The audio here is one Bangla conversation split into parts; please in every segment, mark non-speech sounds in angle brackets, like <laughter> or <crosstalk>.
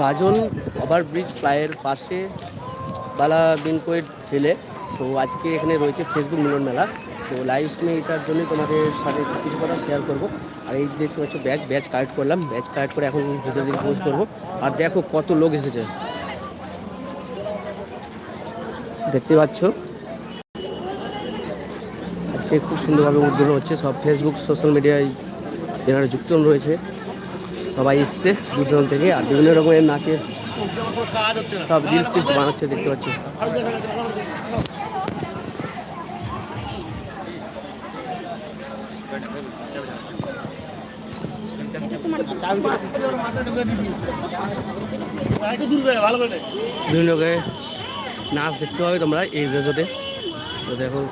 গাজল ওভারব্রিজ ফ্লাইয়ের পাশে বালা বিনকোয়েট ঠেলে তো আজকে এখানে রয়েছে ফেসবুক মিলন মেলা। তো লাইভ স্ট্রিমে এটার জন্যই তোমাদের সাথে কিছু কথা শেয়ার করব। আর এই দেখতে পাচ্ছ ব্যাচ ব্যাচ কালেক্ট করলাম। ব্যাচ কালেক্ট করে এখন ভিডিও দিন পোস্ট করব। আর দেখো কত লোক এসেছে। দেখতে পাচ্ছ? আজকে খুব সুন্দরভাবে উদ্বোধন হচ্ছে। সব ফেসবুক সোশ্যাল মিডিয়ায় যারা যুক্ত রয়েছে। সবাই এসছে দূর থেকে আর বিভিন্ন রকমের নাচের সব রিলস টিলস বানাচ্ছে, দেখতে পাচ্ছি। বিভিন্ন রকমের নাচ দেখতে পাবে তোমরা এই রেজোর্টে তো দেখো।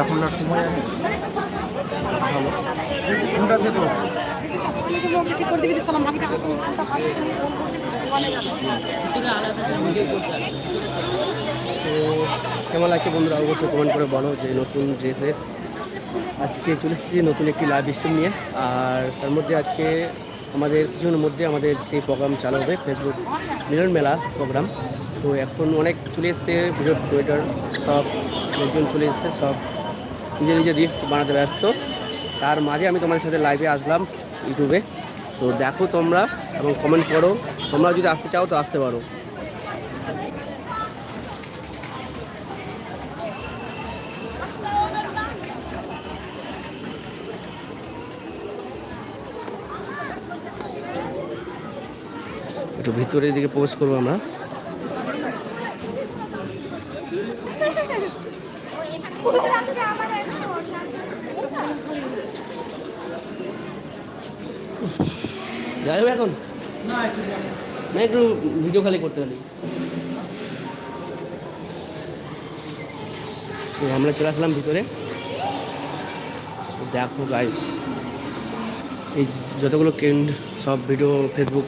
এখন না সময় ভালো। আছে তো? কেমন লাগছে বন্ধুরা? অবশ্যই কমেন্ট করে বলো যে নতুন ড্রেসের আজকে চলে এসেছি নতুন একটি লাইভ স্ট্রিম নিয়ে। আর তার মধ্যে আজকে আমাদের কিছুক্ষণের মধ্যে আমাদের সেই প্রোগ্রাম চালু হবে ফেসবুক মিলন মেলা প্রোগ্রাম তো এখন অনেক চলে এসছে ভিডিও ক্রিয়েটার সব লোকজন চলে এসছে, সব নিজের নিজের রিলস বানাতে ব্যস্ত। তার মাঝে আমি তোমাদের সাথে লাইভে আসলাম ইউটিউবে সো দেখো তোমরা এবং কমেন্ট করো। তোমরা যদি আসতে চাও তো আসতে পারো। একটু ভিতরের দিকে প্রবেশ করব আমরা। যাই হোক এখন। না একটু ভিডিও খালি করতে পারি তো আমরা চলে আসলাম ভিতরে। দেখো গাইস এই যতগুলো কেন্ড সব ভিডিও ফেসবুক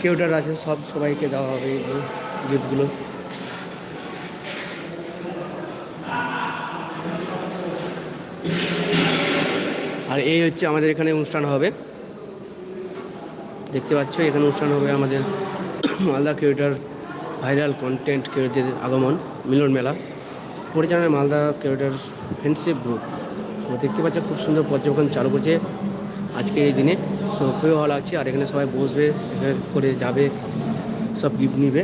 কেউটার আছে সব সবাইকে দেওয়া হবে এই গিফটগুলো আর এই হচ্ছে আমাদের এখানে অনুষ্ঠান হবে। দেখতে পাচ্ছ, এখানে অনুষ্ঠান হবে আমাদের <coughs> মালদা ক্রিয়েটার ভাইরাল কন্টেন্ট ক্রিয়েটারদের আগমন, মিলন মেলা। পরিচালনায় মালদা ক্রিয়েটার ফ্রেন্ডশিপ গ্রুপ তো দেখতে পাচ্ছ, খুব সুন্দর পর্যবেক্ষণ চালু করছে আজকের এই দিনে। সো খুবই ভালো লাগছে, আর এখানে সবাই বসবে, এখানে করে যাবে, সব গিফট নিবে।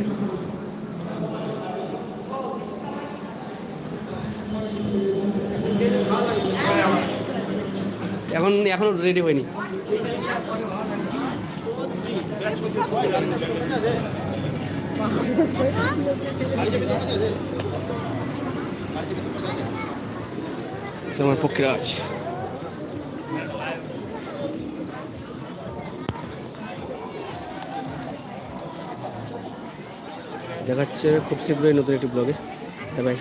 এখন এখনও রেডি হয়নি। তোমার পক্ষে আজ দেখাচ্ছে খুব শীঘ্রই নতুন একটি ব্লগে। বাই।